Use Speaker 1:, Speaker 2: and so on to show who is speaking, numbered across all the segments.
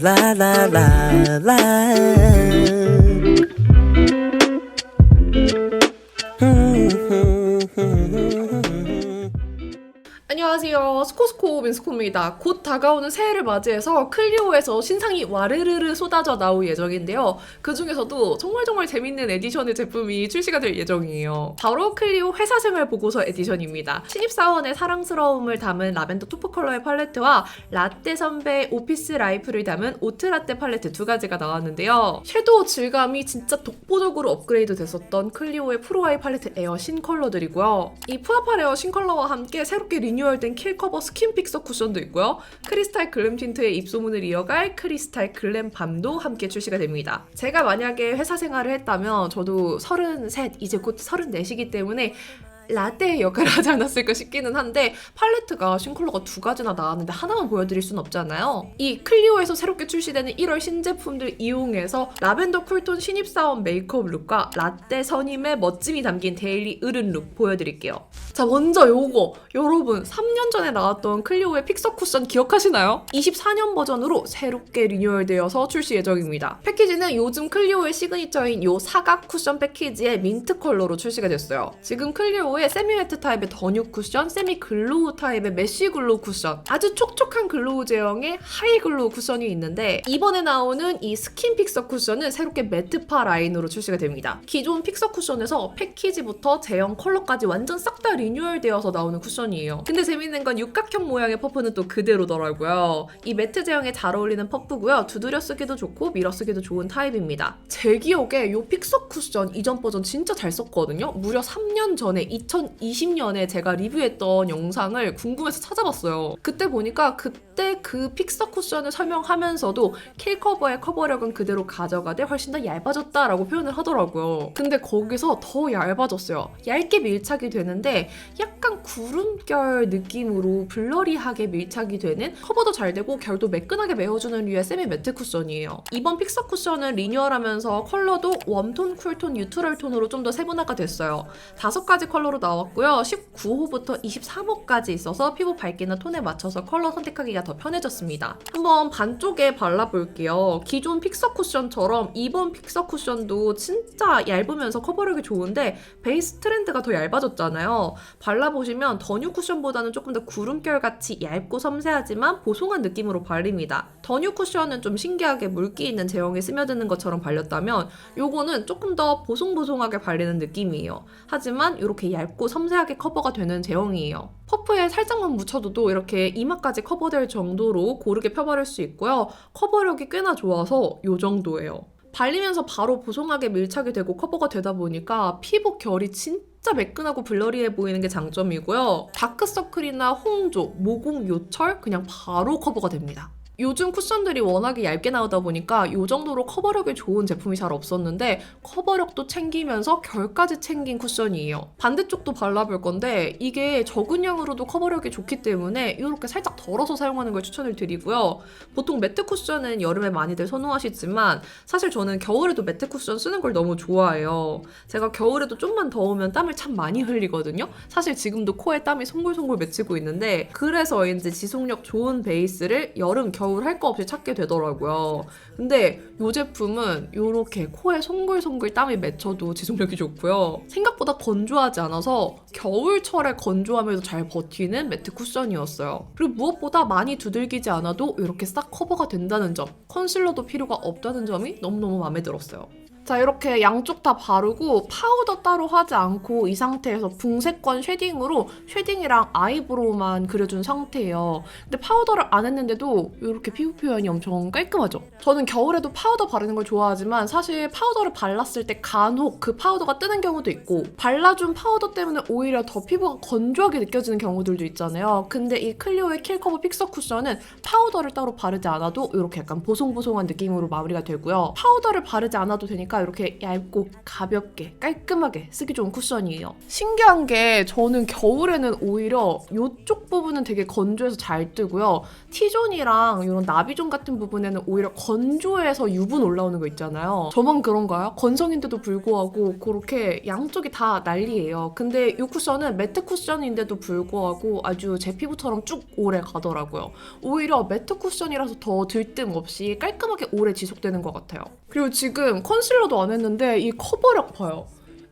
Speaker 1: la la la la.
Speaker 2: 스코스코 민스코입니다. 곧 다가오는 새해를 맞이해서 클리오에서 신상이 와르르르 쏟아져 나올 예정인데요. 그 중에서도 정말 정말 재밌는 에디션의 제품이 출시가 될 예정이에요. 바로 클리오 회사 생활 보고서 에디션입니다. 신입사원의 사랑스러움을 담은 라벤더 토프 컬러의 팔레트와 라떼 선배의 오피스 라이프를 담은 오트라떼 팔레트 두 가지가 나왔는데요. 섀도우 질감이 진짜 독보적으로 업그레이드 됐었던 클리오의 프로아이 팔레트 에어 신 컬러들이고요. 이 푸아팔 에어 신 컬러와 함께 새롭게 리뉴얼된 킬 커버 스킨 픽서 쿠션도 있고요. 크리스탈 글램 틴트의 입소문을 이어갈 크리스탈 글램 밤도 함께 출시가 됩니다. 제가 만약에 회사 생활을 했다면 저도 33, 이제 곧 34시기 때문에 라떼의 역할을 하지 않았을까 싶기는 한데 팔레트가 신컬러가 두 가지나 나왔는데 하나만 보여드릴 순 없잖아요. 이 클리오에서 새롭게 출시되는 1월 신제품들 이용해서 라벤더 쿨톤 신입사원 메이크업 룩과 라떼 선임의 멋짐이 담긴 데일리 으른 룩 보여드릴게요. 자 먼저 요거 여러분 3년 전에 나왔던 클리오의 픽서 쿠션 기억하시나요? 24년 버전으로 새롭게 리뉴얼되어서 출시 예정입니다. 패키지는 요즘 클리오의 시그니처인 요 사각 쿠션 패키지의 민트 컬러로 출시가 됐어요. 지금 클리오의 세미 매트 타입의 더뉴 쿠션, 세미 글로우 타입의 메쉬 글로우 쿠션, 아주 촉촉한 글로우 제형의 하이 글로우 쿠션이 있는데 이번에 나오는 이 스킨 픽서 쿠션은 새롭게 매트파 라인으로 출시가 됩니다. 기존 픽서 쿠션에서 패키지부터 제형 컬러까지 완전 싹 다 리뉴얼되어서 나오는 쿠션이에요. 근데 재밌는 건 육각형 모양의 퍼프는 또 그대로더라고요. 이 매트 제형에 잘 어울리는 퍼프고요. 두드려 쓰기도 좋고 밀어 쓰기도 좋은 타입입니다. 제 기억에 이 픽서 쿠션 이전 버전 진짜 잘 썼거든요. 무려 3년 전에 2020년에 제가 리뷰했던 영상을 궁금해서 찾아봤어요. 그때 보니까 그 때 그 픽서 쿠션을 설명하면서도 킬 커버의 커버력은 그대로 가져가되 훨씬 더 얇아졌다라고 표현을 하더라고요. 근데 거기서 더 얇아졌어요. 얇게 밀착이 되는데 약간 구름결 느낌으로 블러리하게 밀착이 되는 커버도 잘 되고 결도 매끈하게 메워주는 류의 세미 매트 쿠션이에요. 이번 픽서 쿠션은 리뉴얼하면서 컬러도 웜톤, 쿨톤, 뉴트럴 톤으로 좀 더 세분화가 됐어요. 다섯 가지 컬러로 나왔고요. 19호부터 23호까지 있어서 피부 밝기나 톤에 맞춰서 컬러 선택하기가 더 편해졌습니다. 한번 반쪽에 발라볼게요. 기존 픽서 쿠션처럼 이번 픽서 쿠션도 진짜 얇으면서 커버력이 좋은데 베이스 트렌드가 더 얇아졌잖아요. 발라보시면 더뉴 쿠션보다는 조금 더 구름결 같이 얇고 섬세하지만 보송한 느낌으로 발립니다. 더뉴 쿠션은 좀 신기하게 물기 있는 제형에 스며드는 것처럼 발렸다면 요거는 조금 더 보송보송하게 발리는 느낌이에요. 하지만 이렇게 얇고 섬세하게 커버가 되는 제형이에요. 퍼프에 살짝만 묻혀둬도 이렇게 이마까지 커버될 정도 로 고르게 펴바를 수 있고요. 커버력이 꽤나 좋아서 요 정도예요. 발리면서 바로 보송하게 밀착이 되고 커버가 되다 보니까 피부 결이 진짜 매끈하고 블러리해 보이는 게 장점이고요. 다크서클이나 홍조, 모공 요철 그냥 바로 커버가 됩니다. 요즘 쿠션들이 워낙에 얇게 나오다 보니까 이 정도로 커버력이 좋은 제품이 잘 없었는데 커버력도 챙기면서 결까지 챙긴 쿠션이에요. 반대쪽도 발라볼 건데 이게 적은 양으로도 커버력이 좋기 때문에 이렇게 살짝 덜어서 사용하는 걸 추천을 드리고요. 보통 매트 쿠션은 여름에 많이들 선호하시지만 사실 저는 겨울에도 매트 쿠션 쓰는 걸 너무 좋아해요. 제가 겨울에도 좀만 더우면 땀을 참 많이 흘리거든요. 사실 지금도 코에 땀이 송골송골 맺히고 있는데 그래서인지 지속력 좋은 베이스를 여름, 겨울 할 거 없이 찾게 되더라고요. 근데 이 제품은 이렇게 코에 송글송글 땀이 맺혀도 지속력이 좋고요. 생각보다 건조하지 않아서 겨울철에 건조함에도 잘 버티는 매트 쿠션이었어요. 그리고 무엇보다 많이 두들기지 않아도 이렇게 싹 커버가 된다는 점, 컨실러도 필요가 없다는 점이 너무너무 마음에 들었어요. 자 이렇게 양쪽 다 바르고 파우더 따로 하지 않고 이 상태에서 붕세권 쉐딩으로 쉐딩이랑 아이브로우만 그려준 상태예요. 근데 파우더를 안 했는데도 이렇게 피부 표현이 엄청 깔끔하죠? 저는 겨울에도 파우더 바르는 걸 좋아하지만 사실 파우더를 발랐을 때 간혹 그 파우더가 뜨는 경우도 있고 발라준 파우더 때문에 오히려 더 피부가 건조하게 느껴지는 경우들도 있잖아요. 근데 이 클리오의 킬커버 픽서 쿠션은 파우더를 따로 바르지 않아도 이렇게 약간 보송보송한 느낌으로 마무리가 되고요. 파우더를 바르지 않아도 되니까 보니까 이렇게 얇고 가볍게 깔끔하게 쓰기 좋은 쿠션이에요. 신기한 게 저는 겨울에는 오히려 이쪽 부분은 되게 건조해서 잘 뜨고요. T존이랑 이런 나비존 같은 부분에는 오히려 건조해서 유분 올라오는 거 있잖아요. 저만 그런가요? 건성인데도 불구하고 그렇게 양쪽이 다 난리예요. 근데 이 쿠션은 매트 쿠션인데도 불구하고 아주 제 피부처럼 쭉 오래 가더라고요. 오히려 매트 쿠션이라서 더 들뜸 없이 깔끔하게 오래 지속되는 것 같아요. 그리고 지금 컨실러 도 안 했는데 이 커버력 봐요.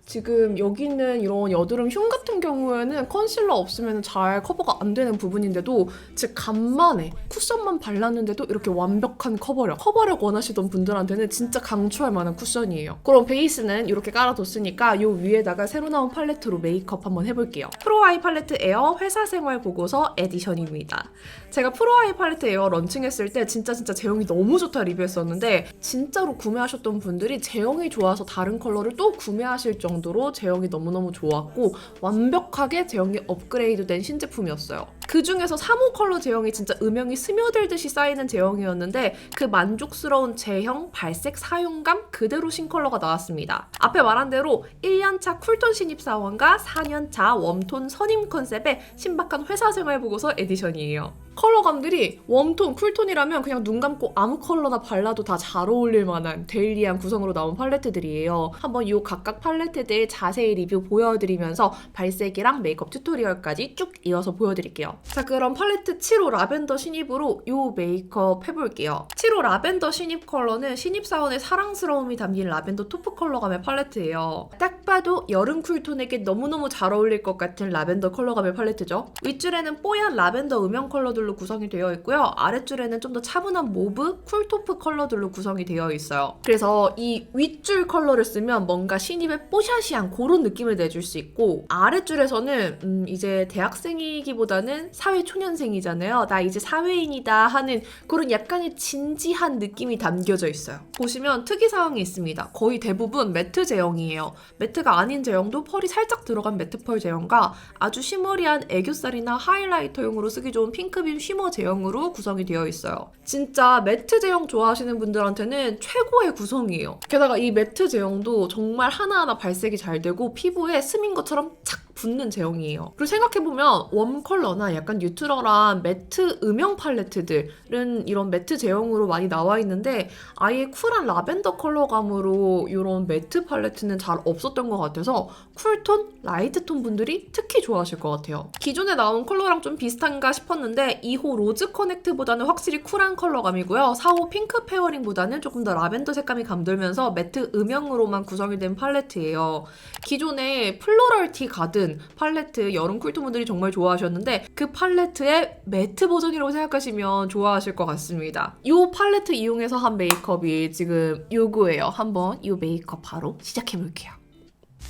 Speaker 2: 지금 여기 있는 이런 여드름 흉 같은 경우에는 컨실러 없으면 잘 커버가 안 되는 부분인데도 즉 간만에 쿠션만 발랐는데도 이렇게 완벽한 커버력 커버력 원하시던 분들한테는 진짜 강추할 만한 쿠션이에요. 그럼 베이스는 이렇게 깔아뒀으니까 이 위에다가 새로 나온 팔레트로 메이크업 한번 해볼게요. 프로아이 팔레트 에어 회사 생활 보고서 에디션입니다. 제가 프로아이 팔레트 에어 런칭했을 때 진짜 진짜 제형이 너무 좋다 리뷰했었는데 진짜로 구매하셨던 분들이 제형이 좋아서 다른 컬러를 또 구매하실 정도 로 제형이 너무너무 좋았고 완벽하게 제형이 업그레이드된 신제품이었어요. 그 중에서 3호 컬러 제형이 진짜 음영이 스며들듯이 쌓이는 제형이었는데 그 만족스러운 제형, 발색, 사용감 그대로 신컬러가 나왔습니다. 앞에 말한 대로 1년차 쿨톤 신입사원과 4년차 웜톤 선임 컨셉의 신박한 회사 생활 보고서 에디션이에요. 컬러감들이 웜톤, 쿨톤이라면 그냥 눈 감고 아무 컬러나 발라도 다 잘 어울릴 만한 데일리한 구성으로 나온 팔레트들이에요. 한번 이 각각 팔레트들 자세히 리뷰 보여드리면서 발색이랑 메이크업 튜토리얼까지 쭉 이어서 보여드릴게요. 자 그럼 팔레트 7호 라벤더 신입으로 이 메이크업 해볼게요. 7호 라벤더 신입 컬러는 신입사원의 사랑스러움이 담긴 라벤더 토프 컬러감의 팔레트예요. 딱 봐도 여름 쿨톤에게 너무너무 잘 어울릴 것 같은 라벤더 컬러감의 팔레트죠. 윗줄에는 뽀얀 라벤더 음영 컬러들 로 구성이 되어 있고요. 아랫줄에는 좀 더 차분한 모브, 쿨토프 컬러들로 구성이 되어 있어요. 그래서 이 윗줄 컬러를 쓰면 뭔가 신입의 뽀샤시한 그런 느낌을 내줄 수 있고 아랫줄에서는 음, 이제 대학생이기보다는 사회 초년생이잖아요. 나 이제 사회인이다 하는 그런 약간의 진지한 느낌이 담겨져 있어요. 보시면 특이 사항이 있습니다. 거의 대부분 매트 제형이에요. 매트가 아닌 제형도 펄이 살짝 들어간 매트 펄 제형과 아주 쉬머리한 애교살이나 하이라이터용으로 쓰기 좋은 핑크 빔 쉬머 제형으로 구성이 되어 있어요. 진짜 매트 제형 좋아하시는 분들한테는 최고의 구성이에요. 게다가 이 매트 제형도 정말 하나하나 발색이 잘 되고 피부에 스민 것처럼 착 붙는 제형이에요. 그리고 생각해보면 웜 컬러나 약간 뉴트럴한 매트 음영 팔레트들은 이런 매트 제형으로 많이 나와 있는데 아예 쿨한 라벤더 컬러감으로 이런 매트 팔레트는 잘 없었던 것 같아서 쿨톤, 라이트톤 분들이 특히 좋아하실 것 같아요. 기존에 나온 컬러랑 좀 비슷한가 싶었는데 2호 로즈 커넥트보다는 확실히 쿨한 컬러감이고요. 4호 핑크 페어링보다는 조금 더 라벤더 색감이 감돌면서 매트 음영으로만 구성이 된 팔레트예요. 기존에 플로럴티 가든 팔레트 여름 쿨톤 분들이 정말 좋아하셨는데 그 팔레트의 매트 버전이라고 생각하시면 좋아하실 것 같습니다. 이 팔레트 이용해서 한 메이크업이 지금 요거예요. 한번 이 메이크업 바로 시작해 볼게요.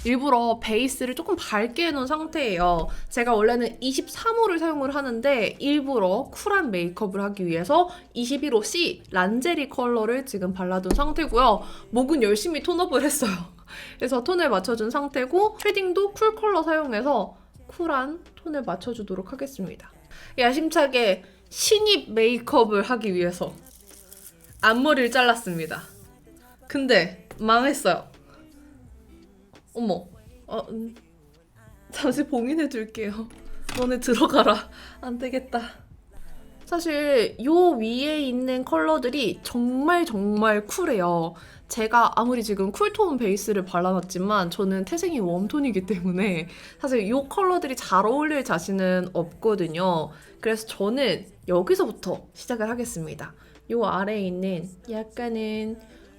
Speaker 2: 일부러 베이스를 조금 밝게 해놓은 상태예요. 제가 원래는 23호를 사용을 하는데 일부러 쿨한 메이크업을 하기 위해서 21호 C 란제리 컬러를 지금 발라둔 상태고요. 목은 열심히 톤업을 했어요. 그래서 톤을 맞춰준 상태고 쉐딩도 쿨 컬러 사용해서 쿨한 톤을 맞춰주도록 하겠습니다. 야심차게 신입 메이크업을 하기 위해서 앞머리를 잘랐습니다. 근데 망했어요. 어머, 어, 음, 잠시 봉인해 둘게요. 너네 들어가라. 안 되겠다. 사실 요 위에 있는 컬러들이 정말 정말 쿨해요. 제가 아무리 지금 쿨톤 베이스를 발라놨지만 저는 태생이 웜톤이기 때문에 사실 이 컬러들이 잘 어울릴 자신은 없거든요. 그래서 저는 여기서부터 시작을 하겠습니다. 요 아래에 있는 약간은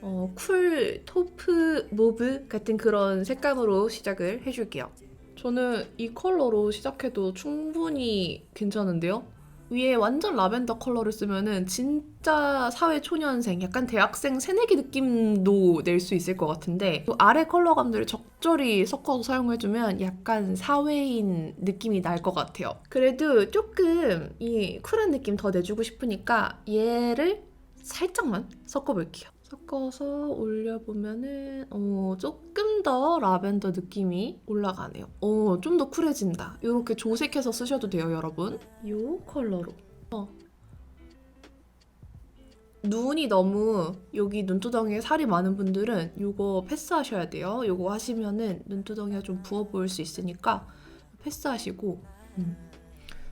Speaker 2: 어, 쿨 토프 모브 같은 그런 색감으로 시작을 해줄게요. 저는 이 컬러로 시작해도 충분히 괜찮은데요? 위에 완전 라벤더 컬러를 쓰면은 진짜 사회 초년생, 약간 대학생 새내기 느낌도 낼 수 있을 것 같은데 이 아래 컬러감들을 적절히 섞어서 사용해주면 약간 사회인 느낌이 날 것 같아요. 그래도 조금 이 쿨한 느낌 더 내주고 싶으니까 얘를 살짝만 섞어볼게요. 섞어서 올려보면은 어, 조금 더 라벤더 느낌이 올라가네요. 어, 좀 더 쿨해진다. 이렇게 조색해서 쓰셔도 돼요, 여러분. 이 컬러로. 어. 눈이 너무 여기 눈두덩이에 살이 많은 분들은 이거 패스하셔야 돼요. 이거 하시면은 눈두덩이가 좀 부어 보일 수 있으니까 패스하시고 음.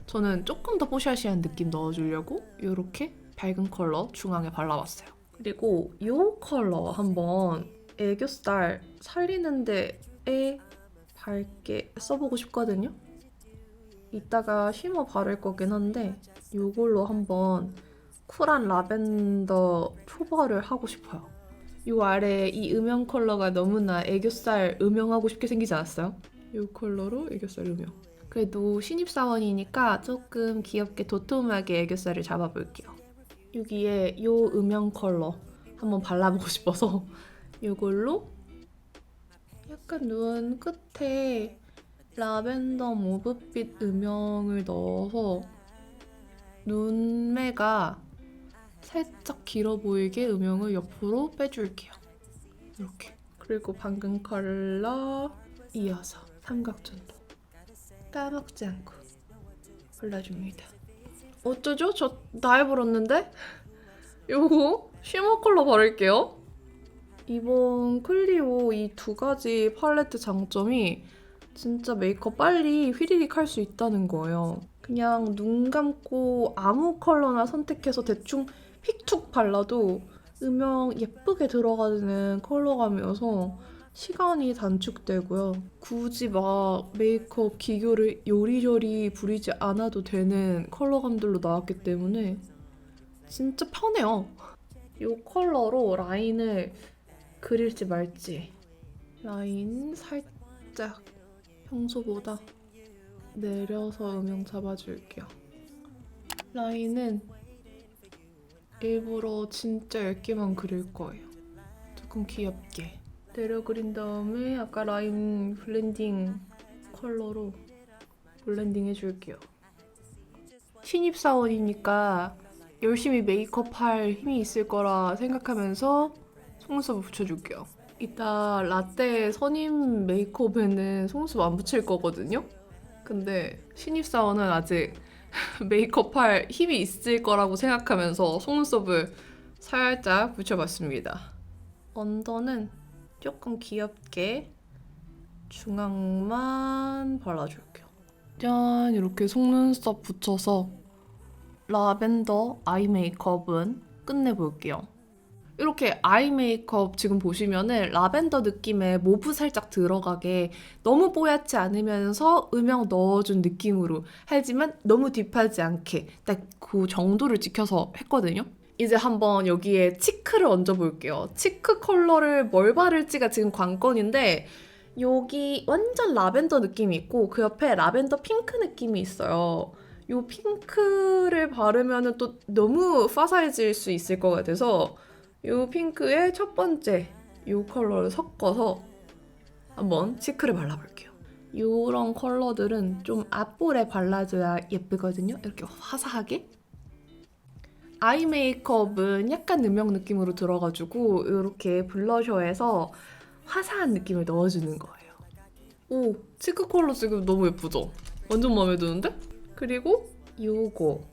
Speaker 2: 저는 조금 더 뽀샤시한 느낌 넣어주려고 이렇게 밝은 컬러 중앙에 발라봤어요. 그리고 이 컬러 한번 애교살 살리는 데에 밝게 써보고 싶거든요. 이따가 쉬머 바를 거긴 한데 이걸로 한번 쿨한 라벤더 초벌을 하고 싶어요. 이 아래 이 음영 컬러가 너무나 애교살 음영하고 싶게 생기지 않았어요? 이 컬러로 애교살 음영. 그래도 신입사원이니까 조금 귀엽게 도톰하게 애교살을 잡아볼게요. 여기에 이 음영 컬러 한번 발라보고 싶어서 이걸로 약간 눈 끝에 라벤더 모브빛 음영을 넣어서 눈매가 살짝 길어 보이게 음영을 옆으로 빼줄게요. 이렇게. 그리고 방금 컬러 이어서 삼각존도 까먹지 않고 발라줍니다. 어쩌죠? 저다 해버렸는데? 요거 쉬머 컬러 바를게요. 이번 클리오 이 두 가지 팔레트 장점이 진짜 메이크업 빨리 휘리릭 할 수 있다는 거예요. 그냥 눈 감고 아무 컬러나 선택해서 대충 픽툭 발라도 음영 예쁘게 들어가는 컬러감이어서 시간이 단축되고요. 굳이 막 메이크업 기교를 요리조리 부리지 않아도 되는 컬러감들로 나왔기 때문에 진짜 편해요. 이 컬러로 라인을 그릴지 말지. 라인 살짝 평소보다 내려서 음영 잡아줄게요. 라인은 일부러 진짜 얇게만 그릴 거예요. 조금 귀엽게. 내려 그린 다음에 아까 라인 블렌딩 컬러로 블렌딩 해줄게요. 신입사원이니까 열심히 메이크업 할 힘이 있을 거라 생각하면서 속눈썹을 붙여줄게요. 이따 라떼 선임 메이크업에는 속눈썹 안 붙일 거거든요? 근데 신입사원은 아직 메이크업 할 힘이 있을 거라고 생각하면서 속눈썹을 살짝 붙여봤습니다. 언더는 조금 귀엽게 중앙만 발라줄게요. 짠! 이렇게 속눈썹 붙여서 라벤더 아이 메이크업은 끝내볼게요. 이렇게 아이 메이크업 지금 보시면은 라벤더 느낌의 모브 살짝 들어가게 너무 뽀얗지 않으면서 음영 넣어준 느낌으로 하지만 너무 딥하지 않게 딱 그 정도를 지켜서 했거든요. 이제 한번 여기에 치크를 얹어볼게요. 치크 컬러를 뭘 바를지가 지금 관건인데 여기 완전 라벤더 느낌이 있고 그 옆에 라벤더 핑크 느낌이 있어요. 이 핑크를 바르면 또 너무 파사해질 수 있을 것 같아서 이 핑크의 첫 번째 이 컬러를 섞어서 한번 치크를 발라볼게요. 이런 컬러들은 좀 앞볼에 발라줘야 예쁘거든요. 이렇게 화사하게. 아이 메이크업은 약간 음영 느낌으로 들어가지고 이렇게 블러셔에서 화사한 느낌을 넣어주는 거예요. 오, 치크 컬러 지금 너무 예쁘죠? 완전 마음에 드는데? 그리고 요거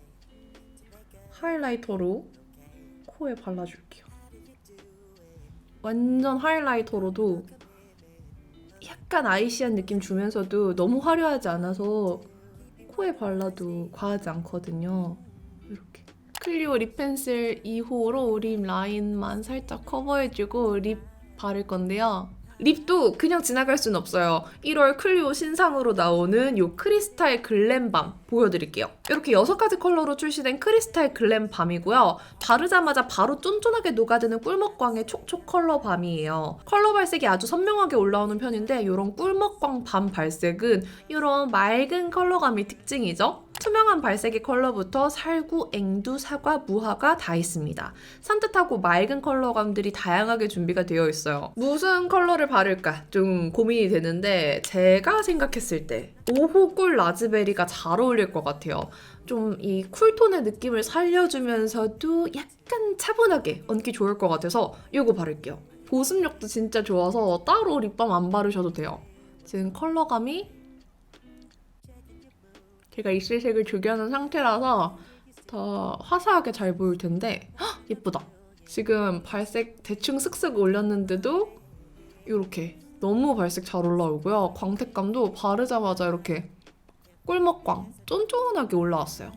Speaker 2: 하이라이터로 코에 발라줄게요. 완전 하이라이터로도 약간 아이시한 느낌 주면서도 너무 화려하지 않아서 코에 발라도 과하지 않거든요. 클리오 립 펜슬 2호로 립 라인만 살짝 커버해주고 립 바를 건데요. 립도 그냥 지나갈 순 없어요. 1월 클리오 신상으로 나오는 요 크리스탈 글램밤 보여드릴게요. 이렇게 6가지 컬러로 출시된 크리스탈 글램밤이고요. 바르자마자 바로 쫀쫀하게 녹아드는 꿀먹광의 촉촉 컬러 밤이에요. 컬러 발색이 아주 선명하게 올라오는 편인데 이런 꿀먹광 밤 발색은 이런 맑은 컬러감이 특징이죠. 투명한 발색의 컬러부터 살구, 앵두, 사과, 무화과 다 있습니다. 산뜻하고 맑은 컬러감들이 다양하게 준비가 되어 있어요. 무슨 컬러를 바를까 좀 고민이 되는데 제가 생각했을 때 5호 꿀 라즈베리가 잘 어울릴 것 같아요. 좀 이 쿨톤의 느낌을 살려주면서도 약간 차분하게 얹기 좋을 것 같아서 이거 바를게요. 보습력도 진짜 좋아서 따로 립밤 안 바르셔도 돼요. 지금 컬러감이 제가 입술색을 죽여놓은 상태라서 더 화사하게 잘 보일 텐데 헉, 예쁘다. 지금 발색 대충 슥슥 올렸는데도 이렇게 너무 발색 잘 올라오고요. 광택감도 바르자마자 이렇게 꿀먹광 쫀쫀하게 올라왔어요.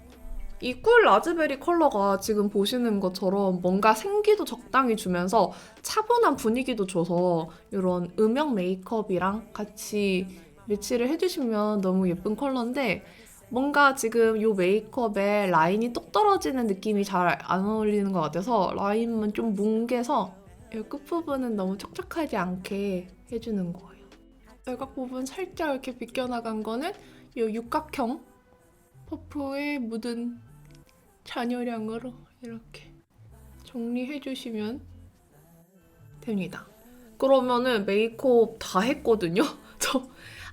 Speaker 2: 이 꿀 라즈베리 컬러가 지금 보시는 것처럼 뭔가 생기도 적당히 주면서 차분한 분위기도 줘서 이런 음영 메이크업이랑 같이 매치를 해주시면 너무 예쁜 컬러인데 뭔가 지금 이 메이크업에 라인이 똑 떨어지는 느낌이 잘 안 어울리는 것 같아서 라인만 좀 뭉개서 이 끝부분은 너무 촉촉하지 않게 해주는 거예요. 외곽 부분 살짝 이렇게 비껴나간 거는 이 육각형 퍼프에 묻은 잔여량으로 이렇게 정리해주시면 됩니다. 그러면은 메이크업 다 했거든요. 저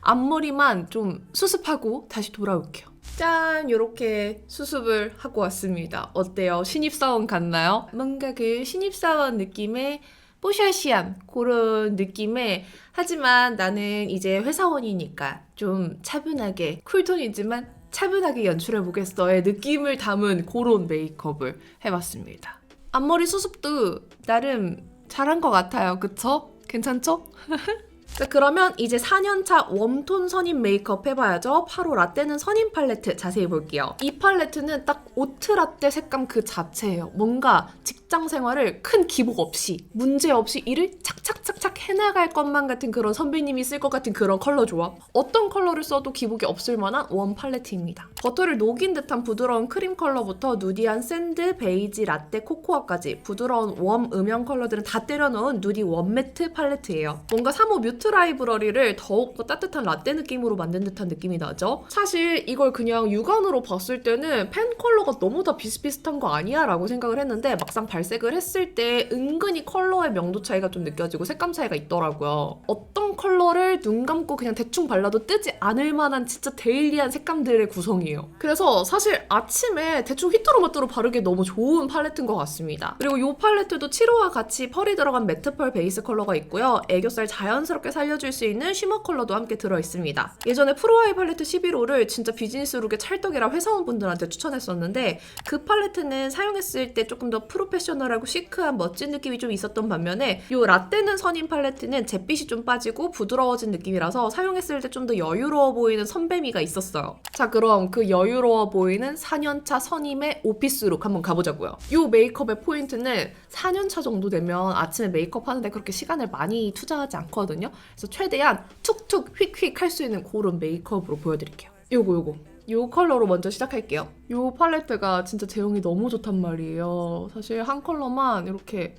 Speaker 2: 앞머리만 좀 수습하고 다시 돌아올게요. 짠! 이렇게 수습을 하고 왔습니다. 어때요? 신입사원 같나요? 뭔가 그 신입사원 느낌의 뽀샤시한 그런 느낌의 하지만 나는 이제 회사원이니까 좀 차분하게 쿨톤이지만 차분하게 연출해 보겠어의 느낌을 담은 그런 메이크업을 해봤습니다. 앞머리 수습도 나름 잘한 것 같아요. 그쵸? 괜찮죠? 자, 그러면 이제 4년차 웜톤 선임 메이크업 해봐야죠. 8호 라떼는 선임 팔레트 자세히 볼게요. 이 팔레트는 딱 오트 라떼 색감 그 자체예요. 뭔가 직 장 생활을 큰 기복 없이 문제 없이 일을 착착착착 해나갈 것만 같은 그런 선배님이 쓸 것 같은 그런 컬러 조합. 어떤 컬러를 써도 기복이 없을 만한 웜 팔레트입니다. 버터를 녹인 듯한 부드러운 크림 컬러부터 누디한 샌드, 베이지, 라떼, 코코아까지 부드러운 웜 음영 컬러들은 다 때려 넣은 누디 웜 매트 팔레트예요. 뭔가 3호 뮤트 라이브러리를 더욱 더 따뜻한 라떼 느낌으로 만든 듯한 느낌이 나죠. 사실 이걸 그냥 육안으로 봤을 때는 펜 컬러가 너무 다 비슷비슷한 거 아니야? 라고 생각을 했는데 막상 발 색을 했을 때 은근히 컬러의 명도 차이가 좀 느껴지고 색감 차이가 있더라고요. 어떤 컬러를 눈 감고 그냥 대충 발라도 뜨지 않을 만한 진짜 데일리한 색감들의 구성이에요. 그래서 사실 아침에 대충 휘뚜루마뚜루 바르기 너무 좋은 팔레트인 것 같습니다. 그리고 이 팔레트도 7호와 같이 펄이 들어간 매트 펄 베이스 컬러가 있고요. 애교살 자연스럽게 살려줄 수 있는 쉬머 컬러도 함께 들어있습니다. 예전에 프로아이 팔레트 11호를 진짜 비즈니스룩의 찰떡이라 회사원분들한테 추천했었는데 그 팔레트는 사용했을 때 조금 더 프로페셔널 하고 시크한 멋진 느낌이 좀 있었던 반면에 이 라떼는 선인 팔레트는 잿빛이 좀 빠지고 부드러워진 느낌이라서 사용했을 때 좀 더 여유로워 보이는 선배미가 있었어요. 자 그럼 그 여유로워 보이는 4년차 선임의 오피스룩 한번 가보자고요. 이 메이크업의 포인트는 4년차 정도 되면 아침에 메이크업 하는데 그렇게 시간을 많이 투자하지 않거든요. 그래서 최대한 툭툭 휙휙 할 수 있는 그런 메이크업으로 보여드릴게요. 요거 요거. 요 컬러로 먼저 시작할게요. 요 팔레트가 진짜 제형이 너무 좋단 말이에요. 사실 한 컬러만 이렇게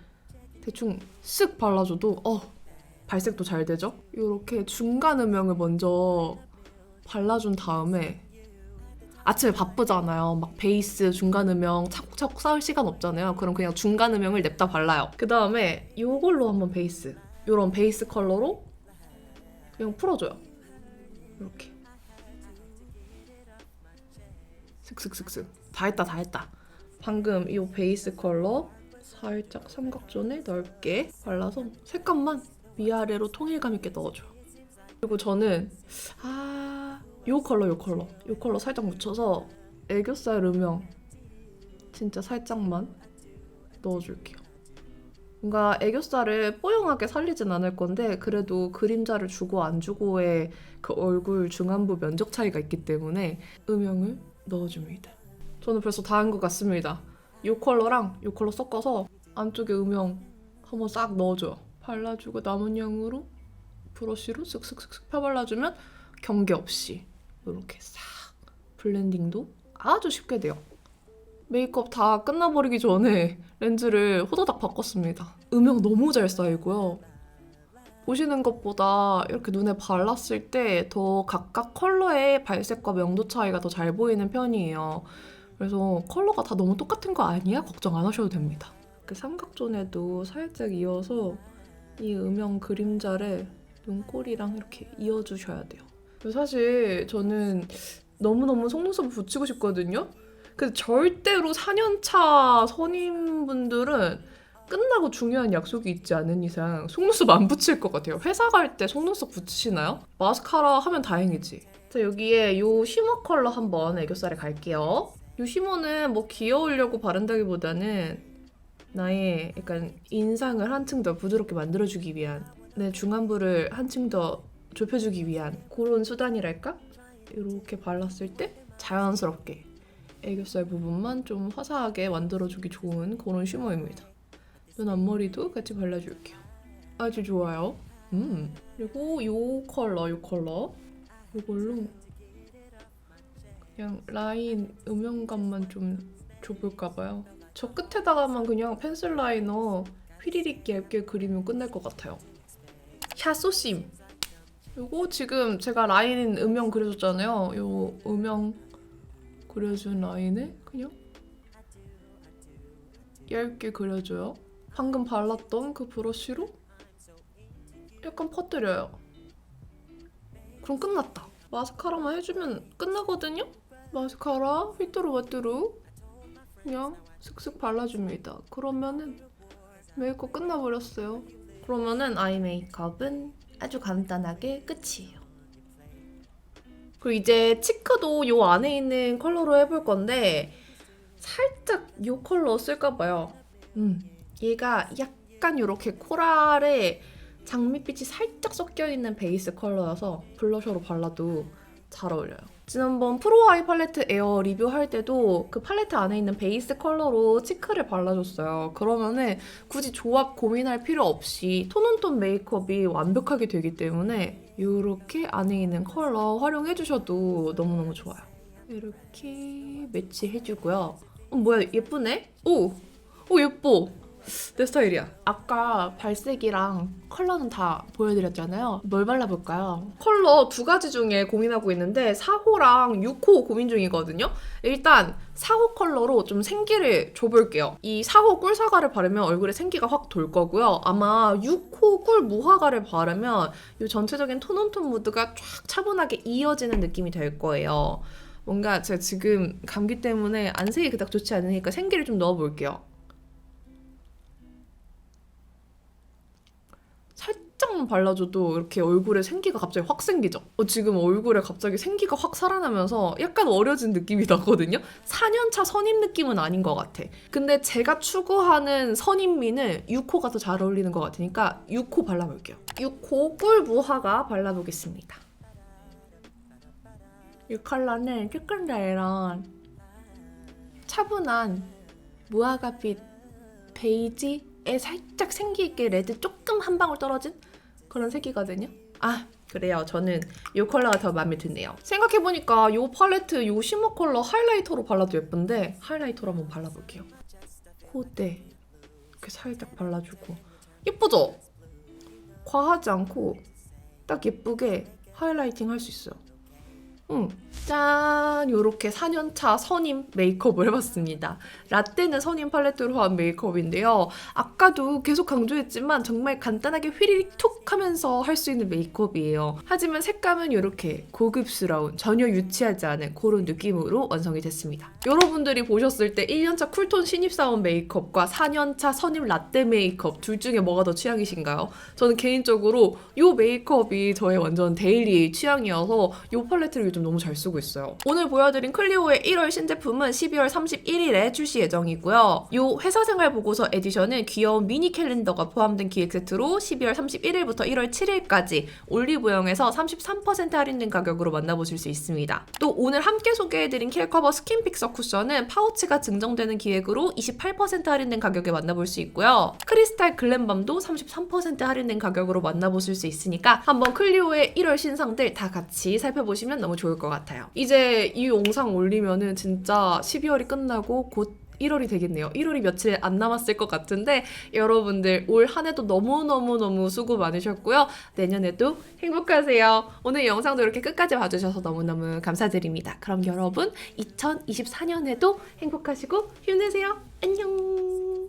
Speaker 2: 대충 쓱 발라줘도 어 발색도 잘 되죠? 이렇게 중간 음영을 먼저 발라준 다음에 아침에 바쁘잖아요. 막 베이스 중간 음영 차곡차곡 쌓을 시간 없잖아요. 그럼 그냥 중간 음영을 냅다 발라요. 그 다음에 이걸로 한번 베이스, 이런 베이스 컬러로 그냥 풀어줘요. 이렇게 슥슥슥슥 다 했다 다 했다. 방금 이 베이스 컬러 살짝 삼각존에 넓게 발라서 색감만 위아래로 통일감 있게 넣어줘요. 그리고 저는 아, 요 컬러 요 컬러 요 컬러 살짝 묻혀서 애교살 음영 진짜 살짝만 넣어줄게요. 뭔가 애교살을 뽀용하게 살리진 않을 건데 그래도 그림자를 주고 안 주고의 그 얼굴 중안부 면적 차이가 있기 때문에 음영을 넣어줍니다. 저는 벌써 다 한 것 같습니다. 이 컬러랑 이 컬러 섞어서 안쪽에 음영 한번 싹 넣어줘요. 발라주고 남은 양으로 브러쉬로 쓱쓱쓱쓱 펴발라주면 경계 없이 이렇게 싹 블렌딩도 아주 쉽게 돼요. 메이크업 다 끝나버리기 전에 렌즈를 호다닥 바꿨습니다. 음영 너무 잘 쌓이고요. 보시는 것보다 이렇게 눈에 발랐을 때 더 각각 컬러의 발색과 명도 차이가 더 잘 보이는 편이에요. 그래서 컬러가 다 너무 똑같은 거 아니야? 걱정 안 하셔도 됩니다. 그 삼각존에도 살짝 이어서 이 음영 그림자를 눈꼬리랑 이렇게 이어주셔야 돼요. 사실 저는 너무너무 속눈썹을 붙이고 싶거든요. 근데 절대로 4년차 선임분들은 끝나고 중요한 약속이 있지 않은 이상 속눈썹 안 붙일 것 같아요. 회사 갈 때 속눈썹 붙이시나요? 마스카라 하면 다행이지. 자 여기에 요 쉬머 컬러 한번 애교살에 갈게요. 이 쉬머는 뭐 귀여우려고 바른다기보다는 나의 약간 인상을 한층 더 부드럽게 만들어주기 위한 내 중안부를 한층 더 좁혀주기 위한 그런 수단이랄까? 이렇게 발랐을 때 자연스럽게 애교살 부분만 좀 화사하게 만들어주기 좋은 그런 쉬머입니다. 눈 앞머리도 같이 발라줄게요. 아주 좋아요. 음. 그리고 이 컬러, 이 컬러. 이걸로 그냥 라인 음영감만 좀 줘볼까 봐요. 저 끝에다가만 그냥 펜슬 라이너 휘리릭 얇게 그리면 끝날 것 같아요. 샤소심. 요거 지금 제가 라인 음영 그려줬잖아요. 요 음영 그려준 라인에 그냥 얇게 그려줘요. 방금 발랐던 그 브러쉬로 약간 퍼뜨려요. 그럼 끝났다. 마스카라만 해주면 끝나거든요? 마스카라 휘뚜루 마뚜루 그냥 슥슥 발라줍니다. 그러면은 메이크업 끝나버렸어요. 그러면은 아이 메이크업은 아주 간단하게 끝이에요. 그리고 이제 치크도 요 안에 있는 컬러로 해볼 건데 살짝 요 컬러 쓸까 봐요. 음, 얘가 약간 요렇게 코랄에 장밋빛이 살짝 섞여 있는 베이스 컬러여서 블러셔로 발라도 잘 어울려요. 지난번 프로아이 팔레트 에어 리뷰할 때도 그 팔레트 안에 있는 베이스 컬러로 치크를 발라줬어요. 그러면은 굳이 조합 고민할 필요 없이 톤온톤 메이크업이 완벽하게 되기 때문에 이렇게 안에 있는 컬러 활용해주셔도 너무너무 좋아요. 이렇게 매치해주고요. 어, 뭐야 예쁘네? 오! 오 예뻐! 내 스타일이야. 아까 발색이랑 컬러는 다 보여드렸잖아요. 뭘 발라볼까요? 컬러 두 가지 중에 고민하고 있는데 4호랑 6호 고민 중이거든요. 일단 4호 컬러로 좀 생기를 줘볼게요. 이 4호 꿀사과를 바르면 얼굴에 생기가 확 돌 거고요. 아마 6호 꿀 무화과를 바르면 이 전체적인 톤온톤 무드가 쫙 차분하게 이어지는 느낌이 될 거예요. 뭔가 제가 지금 감기 때문에 안색이 그닥 좋지 않으니까 생기를 좀 넣어볼게요. 살짝만 발라줘도 이렇게 얼굴에 생기가 갑자기 확 생기죠. 어, 지금 얼굴에 갑자기 생기가 확 살아나면서 약간 어려진 느낌이 나거든요. 4년차 선임 느낌은 아닌 것 같아. 근데 제가 추구하는 선임미는 6호가 더 잘 어울리는 것 같으니까 6호 발라볼게요. 6호 꿀 무화과 발라보겠습니다. 이 컬러는 더 이런 차분한 무화과빛 베이지에 살짝 생기 있게 레드 조금 한 방울 떨어진 그런 색이거든요. 아 그래요. 저는 이 컬러가 더 마음에 드네요. 생각해보니까 이 팔레트 이 쉬머 컬러 하이라이터로 발라도 예쁜데 하이라이터로 한번 발라볼게요. 코대 이렇게 살짝 발라주고 예쁘죠? 과하지 않고 딱 예쁘게 하이라이팅 할 수 있어요. 응. 짠! 요렇게 4년차 선임 메이크업을 해봤습니다. 라떼는 선임 팔레트로 한 메이크업인데요. 아까도 계속 강조했지만 정말 간단하게 휘리릭 툭 하면서 할 수 있는 메이크업이에요. 하지만 색감은 이렇게 고급스러운, 전혀 유치하지 않은 그런 느낌으로 완성이 됐습니다. 여러분들이 보셨을 때 1년차 쿨톤 신입사원 메이크업과 4년차 선임 라떼 메이크업 둘 중에 뭐가 더 취향이신가요? 저는 개인적으로 이 메이크업이 저의 완전 데일리 취향이어서 이 팔레트를 요즘 너무 잘 쓰고 있어요. 오늘 보여드린 클리오의 1월 신제품은 12월 31일에 출시 예정이고요. 이 회사 생활 보고서 에디션은 귀여운 미니 캘린더가 포함된 기획 세트로 12월 31일부터 1월 7일까지 올리브영에서 33% 할인된 가격으로 만나보실 수 있습니다. 또 오늘 함께 소개해드린 킬커버 스킨 픽서 쿠션은 파우치가 증정되는 기획으로 28% 할인된 가격에 만나볼 수 있고요. 크리스탈 글램밤도 33% 할인된 가격으로 만나보실 수 있으니까 한번 클리오의 1월 신상들 다 같이 살펴보시면 너무 좋을 것 같아요. 이제 이 영상 올리면은 진짜 12월이 끝나고 곧 1월이 되겠네요. 1월이 며칠 안 남았을 것 같은데 여러분들 올 한 해도 너무너무너무 수고 많으셨고요. 내년에도 행복하세요. 오늘 영상도 이렇게 끝까지 봐주셔서 너무너무 감사드립니다. 그럼 여러분 2024년에도 행복하시고 힘내세요. 안녕.